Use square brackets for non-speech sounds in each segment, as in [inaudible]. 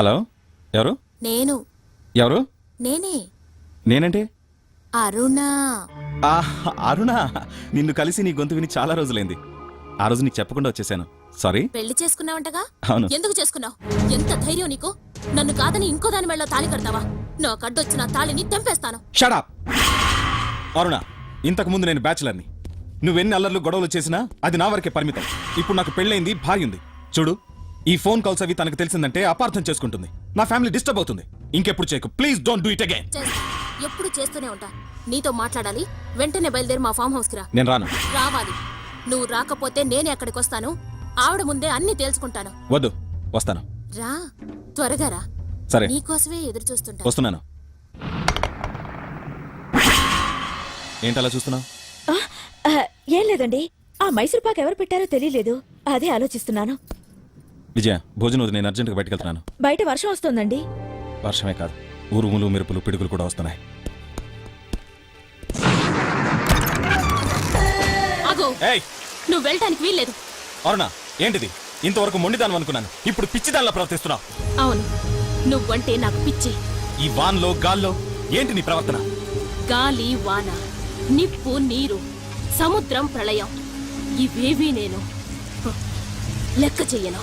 Hello? ఎవరు? నేను. ఎవరు? నేనే. నేనంటే? అరుణ. అరుణ. నిన్ను కలిసి నీ గొంతు విని చాలా రోజులైంది. ఆ రోజు నీకు చెప్పకుండా వచ్చేసాను. సారీ పెళ్ళి చేసుకున్నావంటగా? అవును. ఎందుకు చేసుకున్నావు? ఎంత ధైర్యం నీకు? నన్ను కాదని ఇంకో దాని మెళ్ళ తాళి కడతావా? నా కడ్డొచ్చిన తాళిని తెంపేస్తాను. షడప్ అరుణ ఇంతకు ముందు నేను బ్యాచులర్ని. నువ్వెన్ని అల్లర్లు గొడవలు చేసినా అది నా వరకే పరిమితం. ఇప్పుడు నాకు పెళ్ళైంది భార్య ఉంది చూడు. ఈ ఫోన్ కాల్స్ అవి తనకు తెలిసిందంటే అపార్థం చేసుకుంటుంది. నా ఫ్యామిలీ డిస్టర్బ్ అవుతుంది. ఇంకెప్పుడు చేయకు. Please don't do it again. ఎప్పుడు చేస్తూనే ఉంటా. నీతో మాట్లాడాలి. వెంటనే బయలుదేరి మా ఫామ్ హౌస్కి రా. నేను రాను. రావాలి. నువ్వు రాకపోతే నేనే అక్కడికి వస్తాను. ఆవిడ ముందే అన్ని తేల్చుకుంటాను. వద్దు. వస్తాను. రా. త్వరగా రా. సరే. నీకోసమే ఎదురు చూస్తుంటా. వస్తున్నాను. ఏంటి అలా చూస్తున్నావు ఏం లేదండి. ఆ మైసూర్ పాక్ ఎవరు పెట్టారో తెలియలేదు. అదే ఆలోచిస్తున్నాను. విజయ భోజనం వద్దు, నేను అర్జెంట్గా బయటకు వెళ్తున్నాను బయట వర్షం వస్తోందండి. వర్షమే కాదు ఉరుములు మెరుపులు పిడుగులు కూడా వస్తున్నాయి. అగో ఏయ్! నువ్వు వెళ్ళటానికి వీల్లేదు. అరుణ ఏంటిది? ఇంతవరకు మొండిదానం అనుకున్నాను. ఇప్పుడు పిచ్చిదానిలా ప్రవర్తిస్తున్నావు. అవును నువ్వంటే నాకు పిచ్చి. ఈ వాన్లో గాల్లో ఏంటి నీ ప్రవర్తన? గాలి వాన నిప్పు నీరు సముద్రం ప్రళయం. ఇవేవీ నేను హ, లెక్క చెయ్యను.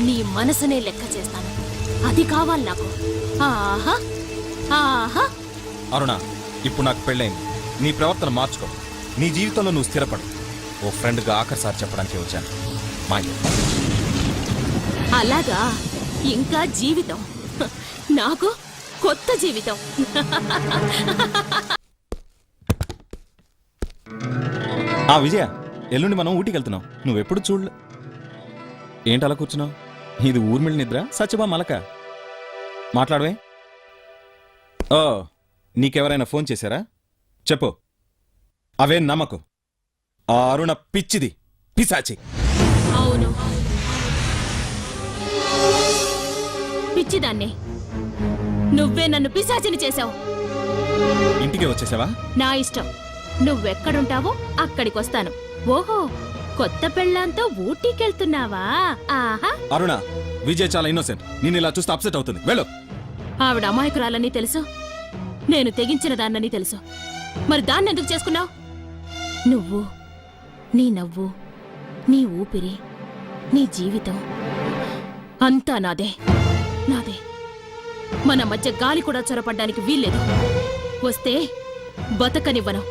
నీ మనసునే లెక్క చేస్తాను. అది కావాలి నాకు. ఆహా ఆహా. అరుణ ఇప్పుడు నాకు పెళ్ళైంది నీ ప్రవర్తన మార్చుకో. నీ జీవితంలో నువ్వు స్థిరపడు. ఓ ఫ్రెండ్గా ఆఖరిసారి చెప్పడానికి వచ్చాను. మాయ. అలాగా? ఇంకా జీవితం. నాకు కొత్త జీవితం. ఆ విజయ ఎల్లుండి మనం ఊటీకి వెళ్తున్నాం. నువ్వెప్పుడు చూడలే. ఏంటి అలా కూర్చున్నావు? ఇది ఊర్మిళ నిద్ర? సత్యబా మలక. మాట్లాడవే. ఓ నీకెవరైనా ఫోన్ చేశారా? చెప్పు. అవే నమ్మకు. ఆ అరుణ పిచ్చిది పిశాచి. అవును. పిచ్చిదాన్ని. నువ్వే నన్ను పిశాచిని చేశావు. ఇంటికి వచ్చేసావా? నా ఇష్టం. నువ్వెక్కడుంటావో అక్కడికి వస్తాను ఓహో. కొత్త పెళ్ళాంతో ఊటీకెళ్తున్నావా? ఆహా. అరుణ విజయ్ చాలా ఇన్నోసెంట్ నేను ఇలా చూస్తే అప్సెట్ అవుతుంది. వెళ్ళు. ఆవిడ అమాయకురాలని తెలుసు. నేను తెగించిన దాన్నని తెలుసు. మరి దాన్ని ఎందుకు చేసుకున్నావు? నువ్వు నీ నవ్వు నీ ఊపిరి నీ జీవితం అంతా నాదే. నాదే. మన మధ్య గాలి కూడా చొరపడ్డానికి వీల్లేదు. వస్తే బతకనివ్వను.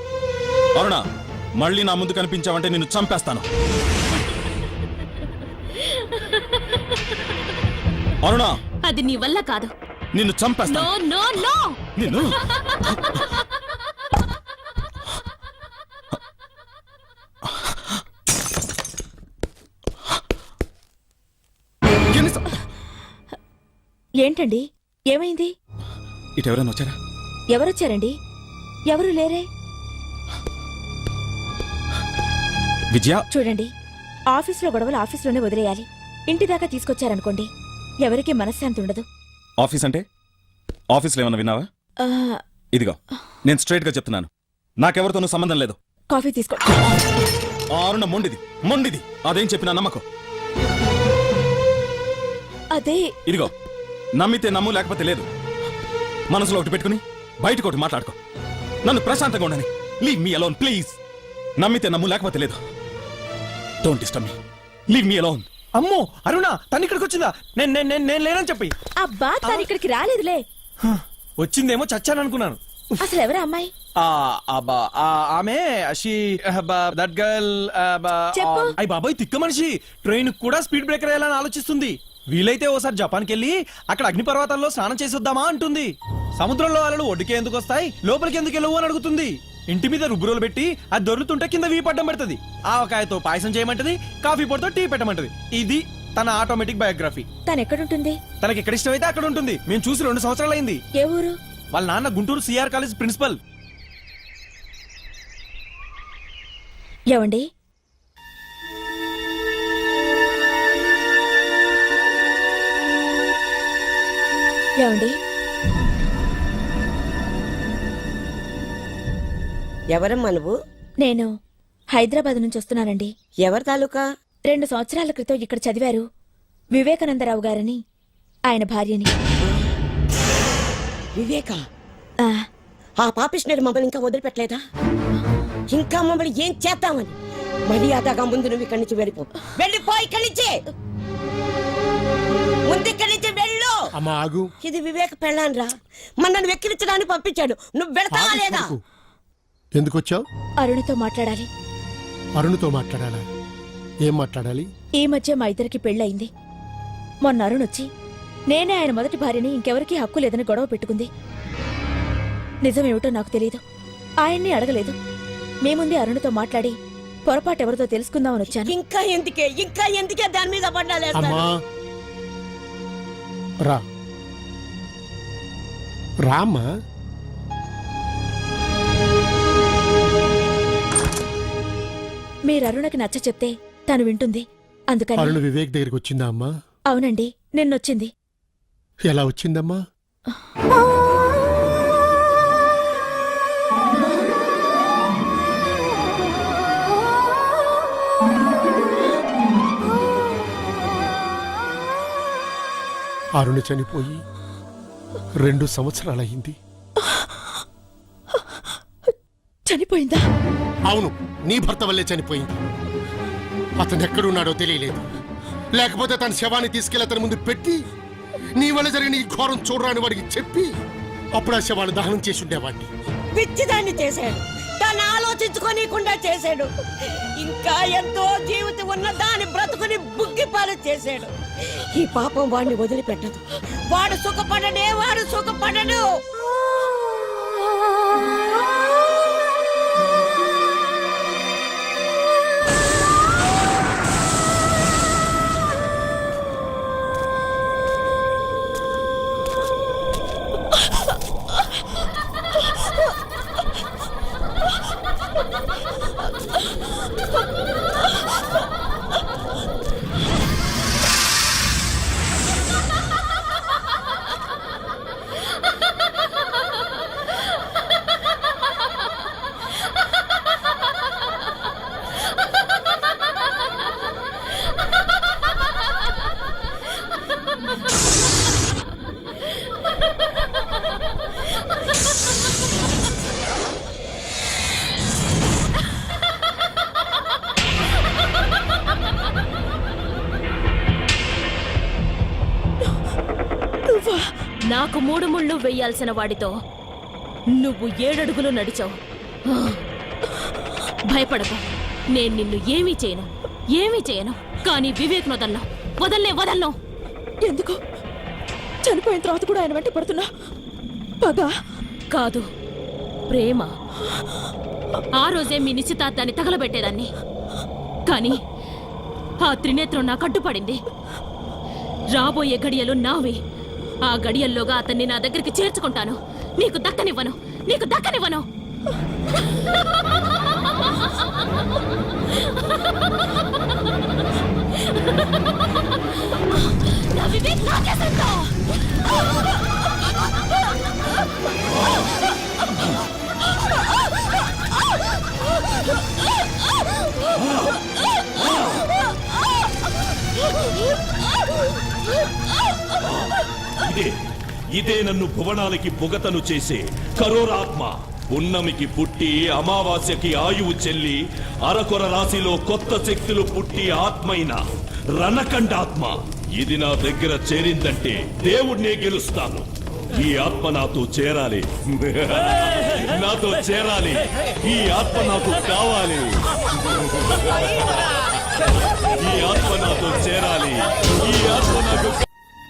అరుణ మళ్ళీ నా ముందు కనిపించావంటే నిన్ను చంపేస్తాను. అరుణ! అది నీ వల్ల కాదు. నిన్ను నో చంపేస్తాను. నో నో నిన్ను? ఎన్నిసా- ఏంటండి? ఏమైంది? ఇటు ఎవరైనా వచ్చారా? ఎవరొచ్చారండి? ఎవరు లేరే? విజయ? చూడండి ఆఫీస్లో గొడవలు ఆఫీస్లోనే వదిలేయాలి. ఇంటి దాకా తీసుకొచ్చారనుకోండి ఎవరికీ మనశ్శాంతి ఉండదు. ఆఫీస్ అంటే? ఆఫీస్లో ఏమన్నా విన్నావా? ఇదిగో నేను స్ట్రైట్గా చెప్తున్నాను. నాకెవరితోనూ సంబంధం లేదు. కాఫీ తీసుకో. ఆ అరుణ మొండిది మొండిది. అదేం చెప్పినా నమ్మకం. అదే. ఇదిగో నమ్మితే నమ్ము లేకపోతే లేదు. మనసులో ఒకటి పెట్టుకుని బయటకు ఒకటి మాట్లాడుకో. నన్ను ప్రశాంతంగా ఉండని. లీవ్ మీ అలోన్ ప్లీజ్ నమ్మితే నమ్ము లేకపోతే లేదు. Don't disturb me leave me alone అమ్మో అరుణ తను ఇక్కడికి వచ్చిందా? నేను నేను నేను నేను లేనని చెప్పి. అబ్బా తను ఇక్కడికి రాలేదులే. వచ్చిందేమో చచ్చాను అనుకున్నాను. అసలు ఎవరా అమ్మాయి? ఆ అబ్బా ఆ, ఆమె షీ దట్ గర్ల్. అయ్యి బాబాయ్ తిక్క మనిషి. ట్రైన్ కూడా స్పీడ్ బ్రేకర్ వేయాలని ఆలోచిస్తుంది. వీలైతే ఓసారి జపాన్కి వెళ్ళి అక్కడ అగ్ని పర్వతాల్లో స్నానం చేసొద్దామా అంటుంది. సముద్రంలో అలలు ఒడ్డుకే ఎందుకు వస్తాయి? లోపలికి ఎందుకు వెళ్ళవు అని అడుగుతుంది. ఇంటి మీద రుబ్బురోలు పెట్టి అది దొర్లుతుంటే కింద వీ పడ్డం పెడుతుంది. ఆవకాయతో పాయసం చేయమంటది కాఫీ పొడితో టీ పెట్టమంటది. ఇది తన ఆటోమేటిక్ బయోగ్రఫీ. తను ఎక్కడుంటుంది తనకి ఎక్కడ ఇష్టమైతే అక్కడ ఉంటుంది మేము చూసి రెండు సంవత్సరాలు అయింది ఏ ఊరు? వాళ్ళ నాన్న గుంటూరు సిఆర్ కాలేజ్ ప్రిన్సిపల్. ఏవండి ఏవండి ఎవరమ్మా నువ్వు నేను హైదరాబాద్ నుంచి వస్తున్నానండి. ఎవరి తాలూకా? రెండు సంవత్సరాల క్రితం ఇక్కడ చదివారు వివేకానందరావు గారని ఆయన భార్యని. వివేక? ఆ, ఆ పాపిష్ణుడు మమ్మల్ని ఇంకా వదిలిపెట్టలేదా? ఇంకా మమ్మల్ని ఏం చేద్దామని? మర్యాదగా ముందు నువ్వు ఇక్కడి నుంచి వెళ్ళిపో. వెళ్ళిపో ఇక్కడి నుంచి! ముందు ఇక్కడి నుంచి వెళ్ళు! అమ్మా ఆగు. ఇది వివేక పెళ్ళాన్రా. మనల్ని వెక్కిరించడానికి పంపించాడు. నువ్వు వెళ్తావా ఆగు లేదా? కొడుకు. ఎందుకు వచ్చావు అరుణితో మాట్లాడాలి. అరుణ్తో మాట్లాడాలా? ఏం మాట్లాడాలి? ఈ మధ్య మా ఇద్దరికి పెళ్ళయింది. మొన్న అరుణ్ వచ్చి నేనే ఆయన మొదటి భార్యని ఇంకెవరికీ హక్కు లేదని గొడవ పెట్టుకుంది. నిజమేమిటో నాకు తెలియదు ఆయన్ని అడగలేదు. మీ ముందే అరుణ్తో మాట్లాడి పొరపాటు ఎవరితో తెలుసుకుందామని వచ్చాను. ఇంకా ఎందుకే? ఇంకా ఎందుకే దాని మీద అమ్మా! రా. రామ్మా మీరు అరుణకి నచ్చ చెప్తే తను వింటుంది. అందుకని అరుణ్ వివేక్ దగ్గరికి వచ్చిందా అమ్మా? అవునండి నిన్నొచ్చింది. ఎలా వచ్చిందమ్మా? అరుణ్ చనిపోయి రెండు సంవత్సరాలయ్యింది. చనిపోయిందా? అవును నీ భర్త వల్లే చనిపోయింది. అతను ఎక్కడున్నాడో తెలియలేదు. లేకపోతే తన శవాన్ని తీసుకెళ్ళి అతని ముందు పెట్టి నీ వల్ల జరిగిన ఈ ఘోరం చూడరాని వాడికి చెప్పి అప్పుడు ఆ శవాన్ని దహనం చేసి ఉండేవాడిని. పిచ్చిదాన్ని చేశాడు. తను ఆలోచించుకోనీయకుండా చేశాడు. ఇంకా ఎంతో జీవితం ఉన్న దాని బ్రతుకుని బుగ్గిపాలు చేశాడు. ఈ పాపం వాడిని వదిలిపెట్టదు. వాడు సుఖపడడే వాడు సుఖపడడు. నాకు మూడు ముళ్ళు వెయ్యాల్సిన వాడితో నువ్వు ఏడడుగులు నడిచావు. భయపడకు. నేను నిన్ను ఏమీ చేయను. ఏమీ చేయను. కానీ వివేక్ వదలను. వదల్లే వదలను. ఎందుకు? చనిపోయిన తర్వాత కూడా ఆయన వెంట పడుతున్నా? పగా? కాదు. ప్రేమ. ఆ రోజే మీ నిశ్చితార్థాన్ని తగలబెట్టేదాన్ని. కానీ ఆ త్రినేత్రం నాకు అడ్డుపడింది. రాబోయే గడియలు నావి. ఆ గడియల్లోగా అతన్ని నా దగ్గరికి చేర్చుకుంటాను. నీకు దక్కనివ్వను. నీకు దక్కనివ్వను. నా వివేక్ ఇదే ఇదే నన్ను భువనాలకి పొగతను చేసే కరోరాత్మ. పున్నమికి పుట్టి అమావాస్యకి ఆయువు చెల్లి అరకొర రాశిలో కొత్త శక్తులు పుట్టి ఆత్మైన రణకండాత్మ ఇది నా దగ్గర చేరిందంటే దేవుణ్ణే గెలుస్తాను. ఈ ఆత్మ నాతో చేరాలి. [laughs] నాతో చేరాలి. ఈ ఆత్మ నాకు కావాలి. [laughs] ఈ ఆత్మ నాతో చేరాలి. ఈ ఆత్మ నాకు